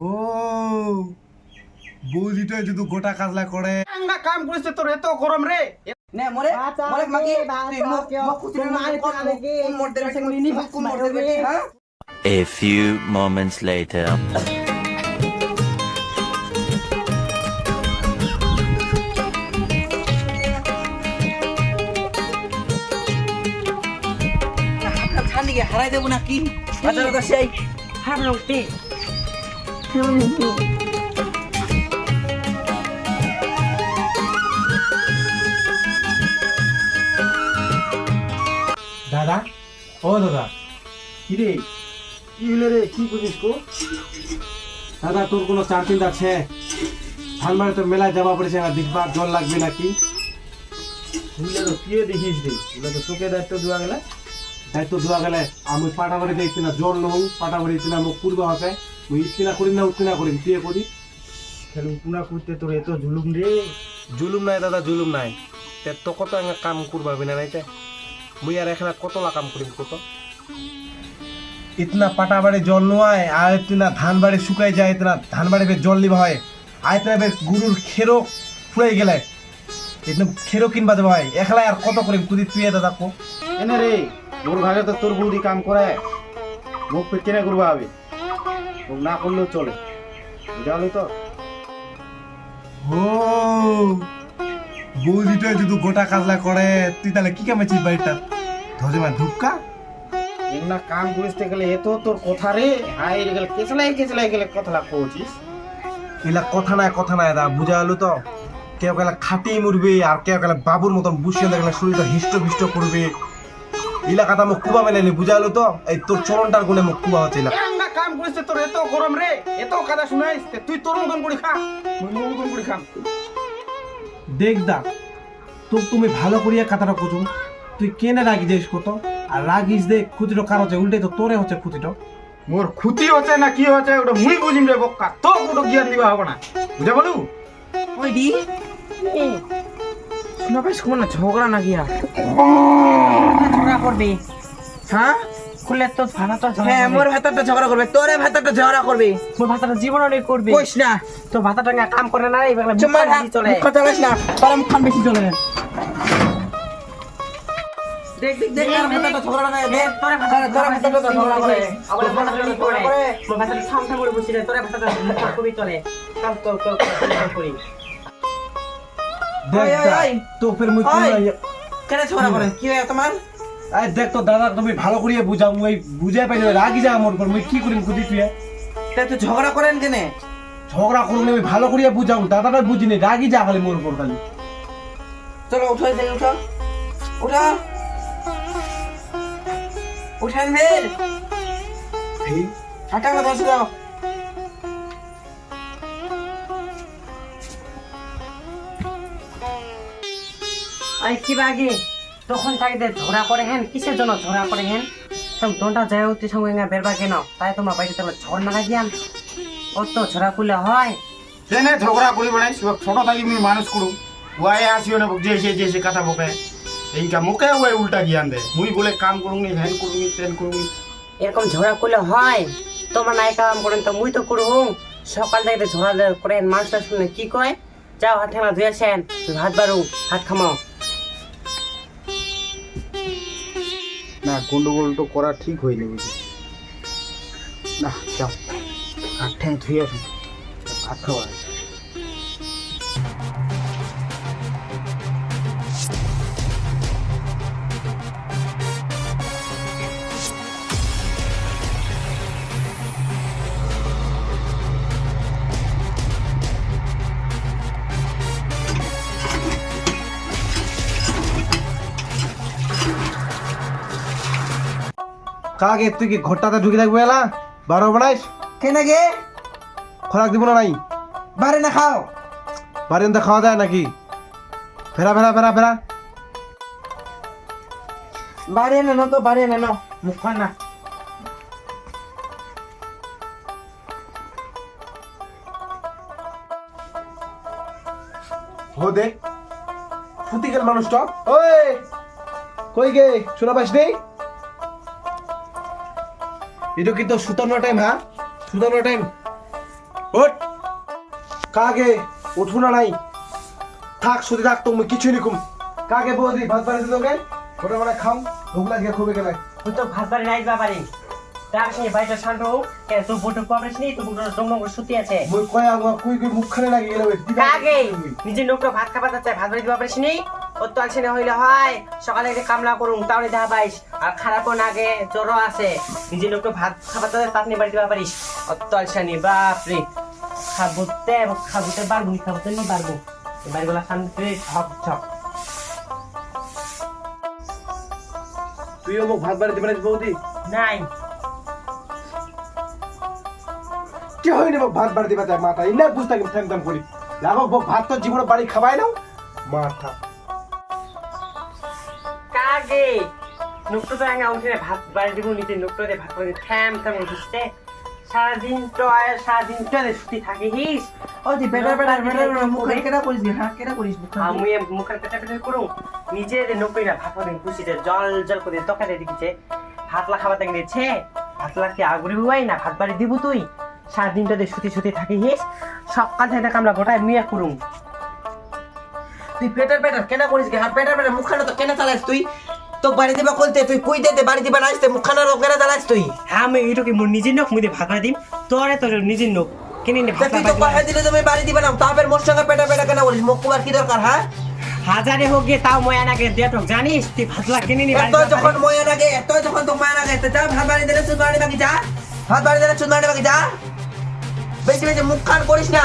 ও বৌদিটা যদি গোটা কাজলা করে। না কাম করিস তোর এত গরম রে। নে মরে। মরে মাগি। তুই মুখ মুখ কুচি না কোন মোড় দেবে? কোন মোড় দেবে? হ্যাঁ? A few moments later. হারাই দেবো না কি বাজারে তো হারলো তে দাদা? ও দাদা। কি রে কি হলে রে কি করিস কো দাদা তোর কোনো চার চিন্তা আছে? ধানবাড়ি তো মেলায় যাওয়া পড়েছে না দেখবার জল লাগবে নাকি? বুঝলে তো কি দেখিস রে? তো তোকে দায়িত্ব দেওয়া গেলে। দায়িত্ব দেওয়া গেলে আমি পাটাবাড়ি দেখছি না জল নহু পাটাবাড়ি দিচ্ছি না করবা হবে করি না উত্তিনা করি তুই করি। খেলু পুনা করতে তোর এত জুলুম রে? জুলুম নাই দাদা জুলুম নাই। তে তো কত কাম করবা বিনা নাই তে। মুই আর এখানে কতলা কাম করিম কত? ইতনা পাটাবাড়ি জল নোয়ায় আর ইতনা ধান বাড়ি শুকাই যায় ইতনা ধান বাড়ি বেশ জল নিবা হয়। আর ইতনা বেশ গুরুর খেরো ফুরাই গেলে। ইতনা খেরো কিনবা দেবা হয়। একলা আর কত করিম? তুই তুই দাদা কো। এনে রে মোর ভাগে তো তোর বৌদি কাম করে মুখ পে কেনে করবা হবে? মুখ না করলেও চলে। বুঝালি তো? ও বৌদিটা যদি গোটা কাজলা করে তুই তাহলে কি বাড়িটা? ধরে মা ধুপকা? এগুলা কাম করিতে গেলে এত তোর কথা রে। হাই রে গেলে কেচলাই কেচলাই গেলে কইছিস। এলা কথা নাই কথা নাই দা বুঝা হলো তো? কেউ গেলে খাটি মুরবে আর কেউ গেলে বাবুর মতন বুঝিয়ে দেখলে শরীরটা হিষ্ট হিষ্ট করবে। এলাকাটা মোক কুবা মেলেনি বুঝা হলো তো? এই তোর চরণটার গুণে মোক কুবা হচ্ছে এলাকা করিস তোর এত গরম রে এত কথা শুনাইস তে তুই তোর মতন করে খা। মুই মোর মতন করে খাম। দেখ দা তোর তুমি ভালো করিয়া কথাটা কুচুম তুই কেনে রাগি যাইস কত? আর রাগিস দেখ খুঁটিটো কার হচ্ছে? উল্টে তো তোরে হচ্ছে খুঁটিটো মোর ক্ষতি হচ্ছে না কি হচ্ছে ওটা মুই বুঝিম রে বক্কা। তো কোনো জ্ঞান দিবা হবে না। বুঝা বলু? ওই দি। শোনা পাইস কোন ঝগড়া না গিয়া? ঝগড়া করবে। হ্যাঁ? খুলে তো ভাড়া তো ঝগড়া হ্যাঁ মোর ভেতরটা ঝগড়া করবে তোরে ভেতরটা ঝগড়া করবে মোর ভাতাটা জীবনে করবে কইস না তো ভাতাটা না কাম করে না এবার চুম্মা চলে মুখ কথা কইস না তোর খান বেশি চলে দেখ দেখ দেখ আর ভেতরটা ঝগড়া না দেখ তোরে তোরে তোরে ভেতরটা ঝগড়া করে তোর ভাতাটা করে ঝগড়া করে মোর ভাতাটা সামনে করে বসে রে তোরে ভাতাটা কবি চলে কাম তোর তোর তোর করি দেখ তো ফের মুই কেন ঝগড়া করে কি হয় তোমার আরে দেখ তো দাদা তুমি ভালো করিয়া বুঝাও মুই বুঝাই পাইলে রাগি যা আমার উপর মুই কি করিম খুঁটি তুই তা তুই ঝগড়া করেন কেনে? ঝগড়া করুন আমি ভালো করিয়া বুঝাও দাদাটা বুঝিনি রাগি যা খালি মোর উপর খালি। চলো উঠো উঠো। উঠো। উঠান হাঁটা শুনো আই কি বাগে? তখন তাকে ঝগড়া করে হেন কিসের জন্য ঝগড়া করে হেন? তখন দোনটা যায় উঠতে সঙ্গে না বেরবা কেন তাই তোমার বাড়িতে তাহলে ঝড় না লাগিয়ান ও তো ঝগড়া করলে হয়? তেনে ঝগড়া করি বেড়াই ছোট থাকি মুই মানুষ করু। ওয়াই আসিও না যে সে যে কথা বকে। এইটা মুখে ওই উল্টা জ্ঞান দে মুই বলে কাম করুন নি হ্যান করুন নি তেন করুন এরকম ঝগড়া করলে হয়? তোমার নাই কাম করেন তো মুই তো করব সকাল থেকে ঝগড়া করেন মানুষটা শুনে কি কয়? যাও হাত ঠেলা ধুয়েছেন ভাত বাড়ু হাত খামাও। গন্ডগোল তো করা ঠিক হয়নি বুঝি না যাও। আর ঠ্যাং ধুয়ে আসুন ভাত খাওয়া কাকে তুই কি ঘরটাতে ঢুকে থাকবে এলা? বারো বানাইস কেনে গে? খোরাক দিব না নাই? বারে না খাও। বারিন্দা খাওয়া যায় নাকি? ফেরা ফেরা ফেরা ফেরা। বারে না তো বারে না মুখ না। হো দে। ফুটি গেল মানুষটা। ওই! কই গে? শোনা পাইস নেই? এটা কিন্তু সুতানোর টাইম হ্যাঁ? সুতানোর টাইম ওঠ। কাগে উঠু না নাই। থাক শুধু থাক তুমি কিছু নিকুম কাগে বৌদি ভাত বাড়ি দিল গে ওটা মানে খাম। ভোগ লাগিয়ে খুবই গেলে। তুই তো ভাত বাড়ি নাই বাবারি। তার সঙ্গে বাড়িটা শান্ত হোক তুই বুটু কবরিস নি তুই বুটু জঙ্গল শুতে আছে। মুই কয়া কুই মুখখানে লাগি গেলে কাগে নিজে লোকটা ভাত খাবার চাই ভাত বাড়ি দিবা পারিস নি ওর তো হইলে হয় সকালে যে কামলা করুন তাহলে দেখা পাইস। আর খারাপও নাগে জ্বরও আছে। নিজে লোকটা ভাত খাবার তাত নিয়ে বাড়ি দিবা পারিস। অত আছে নি বাপরে খাবতে খাবতে পারব নি খাবতে নি পারব। এই বাড়িগুলা শান্তি ঠক ঠক তুইও মোক ভাত বাড়ি দিবে বৌদি? নাই। কি হয়নি মোক ভাত বাড়ি দিবা তাই মাথা ইনা বুঝতে ঠ্যাং ঠ্যাং করি লাগো ভাত তো জীবনে বাড়ি খাবাই নাও। মাথা ভাত দিয়ে থাকে হিস মুখ কেটা করিস হ্যাঁ কেটা করিস মুখ আমি পেটা পেটা নিজে যে না জল জল করে তকাতে দিচ্ছে ভাত লা খাবার তাকে ভাত লা কি আগুরি না ভাত বাড়ি দিব তুই সারাদিন তো ছুটি ছুটি থাকে হিস সকাল থেকে কামলা গোটায় মিয়া করুন তুই পেটার পেটার কেনা করিস গে হ্যাঁ পেটার পেটার মুখখানা তো কেনা চালাইস তুই তো বাড়ি দিবা কলতে তুই কই দে দে বাড়ি দিবা নাইস মুখখানা রোগ কেনা তুই। হ্যাঁ আমি এইটুকু মোর নিজের নখ মুই ভাত দিম। তোরে তোর নিজের নখ। কিনে নে তুই তো বাড়ি কথা দিলে তুমি বাড়ি দিবা না তারপর মোর সঙ্গে পেটার পেটার কেনা করিস মুখ কুমার কি দরকার হ্যাঁ হাজারে হোক গিয়ে তাও ময়া নাকে দেটক জানিস তুই ভাতলা কিনে নি এত যখন ময়া লাগে এত যখন তো মায়া লাগে তো যা ভাত বাড়ি দিলে চুদ বাড়ি বাকি যা? ভাত বাড়ি দিলে চুদ বাড়ি বাকি যা? বেশি বেশি মুখ খান করিস না।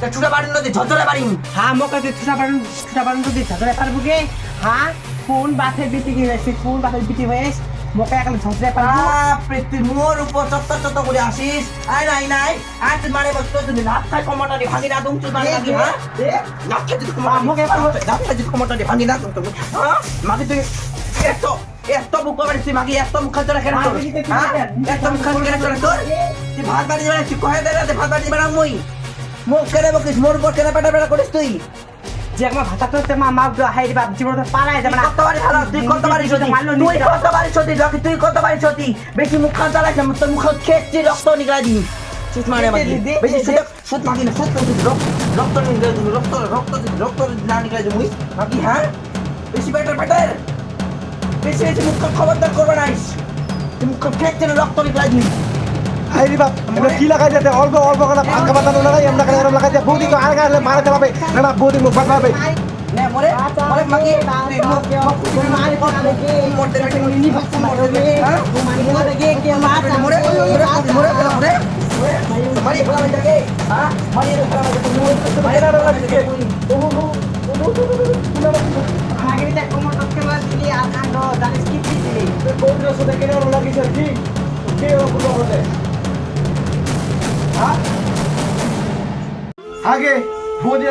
তা ছুটা বাড়ি নদী ঝরঝরে বাড়ি হ্যাঁ মোকে তুই থুসা পারুন থুসা পারুন তুই ঝগড়া পারব গে হ্যাঁ কোন বাথে বিটি কি হয়েছে? কোন বাথে বিটি হয়েছ? মোকে এখন ঝগড়া পারব বাপরে তুই মোর উপর চত্ত চত্ত করে আসিস আয় নাই নাই আয়। তুই মারে বস তুই লাভ খাই কমটা দি ভাঙি না দুম চুদ মারে বাকি হ্যাঁ খাই যদি কমটা মুখে পারব। লাভ খাই যদি কমটা দি ভাঙি না দুম তুমি হ্যাঁ? মাগি তুই এত এত মুখ তুই মাগি এত মুখ খাই কেন তোর হ্যাঁ? এত মুখ খাই কেন তোর? তোর তুই ভাত বাড়ি দিবে তুই কহে দে ভাত বাড়ি দিবে না মুই। মুখ কেড়ে বকিস মোর উপর কেড়ে পেটা পেটা করিস তুই? যে আমার ভাতা তো মা মা হাই বাপ জীবন তো পালাই যাবে তুই না। কত বাড়ি হালা তুই কত বাড়ি সতী? মারলো তুই কত বাড়ি সতী রকি? তুই কত বাড়ি সতী? বেশি মুখ খান চালাইছ না তোর মুখ খেয়েছি রক্ত নিগড়া দিন সুত মারে মাগি বেশি সুত সুত মাগি না সুত মাগি রক্ত রক্ত নিগড়া দিন রক্ত রক্ত রক্ত না নিগড়া দিন মুই মাগি হ্যাঁ? বেশি বেটার বেটার। বেশি বেশি মুখ খবরদার করবে নাইস মুখ খেয়েছি রক্ত নিগড়া দিন হাই রে বাপ আমরা কি লাগাই যাতে? অল্প অল্প করে খাবার দানো লাগাই আমরা কাছে এরকম লাগাই বৌদি তো আর মারা চালাবে না মুখ আগে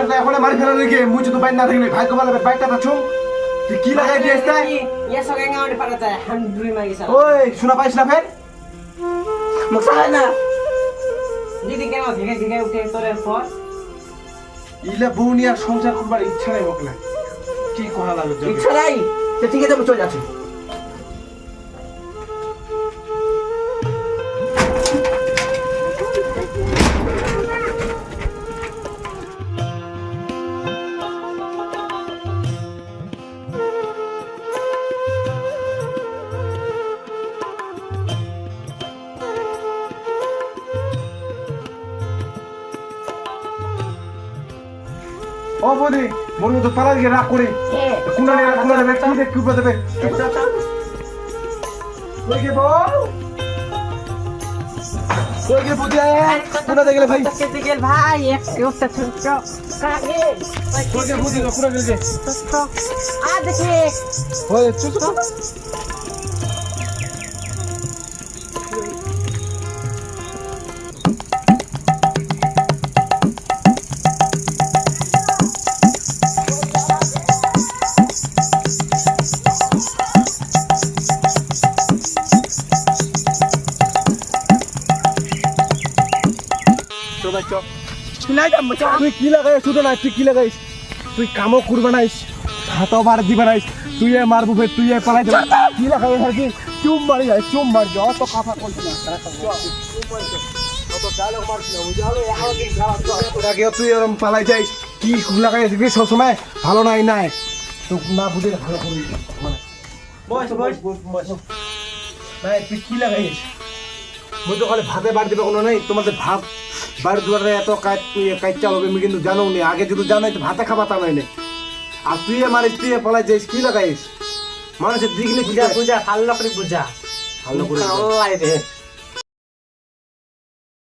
আসলে এখন মারি ফেলা লিখে মুই যদি বাইর না থাকলে ভাগ্য ভালো বাইরটা তো ছুম তুই কি লাগাই দিয়েছ তাই ওই শোনা পাইছ না ফের? মুখ সারা না। দিদি কেন ঝিগে ঝিগে উঠে তোরের পর ইলে বউ নিয়ে সংসার করবার ইচ্ছা নেই বকলে। কি করা লাগে ইচ্ছা নাই? তো ঠিক আছে আমি চলে যাচ্ছি। ও বৌদি মোর মতো পালা গিয়ে রাগ করে। কুনা নেই কুনা দেবে কি দেবে? কি দেবে কই গে বউ কই গে বৌদি? কুনা দে গেলে ভাই। কেটে গেল ভাই এক একটা ছোট কাগে কই গে বৌদি কুনা গেলে আ দেখে। ওই চুপ তুই কি লাগাইস শুধু না তুই কি লাগাইস তুই কামও করবে নাইস হাতও বার দিবে নাইস তুই এ মারবু ফের তুই এ পালাই দেবে কি লাগাইস আর কি চুম মারি যায় চুম মারি যায় অত কথা না তুই এরকম পালাই যাইস কি লাগাই দেখবি সবসময় ভালো নাই নাই। তো না বুঝে ভালো করে মানে। বস বস বস নাই তুই কি লাগাইস মুই তো খালি ভাতে বাড়ি দিবে কোনো নেই তোমাদের ভাত বাড়ি দুয়ারে এত কাজ কাজ চালবে আমি কিন্তু জানো নি আগে যদি জানো তো ভাতে খাবা তা নইলে। আর তুই মারিস তুই পালাই যাইস কি লাগাইস? মানুষের দিকলে বুঝা বুঝা ভালো করে বুঝা ভালো করে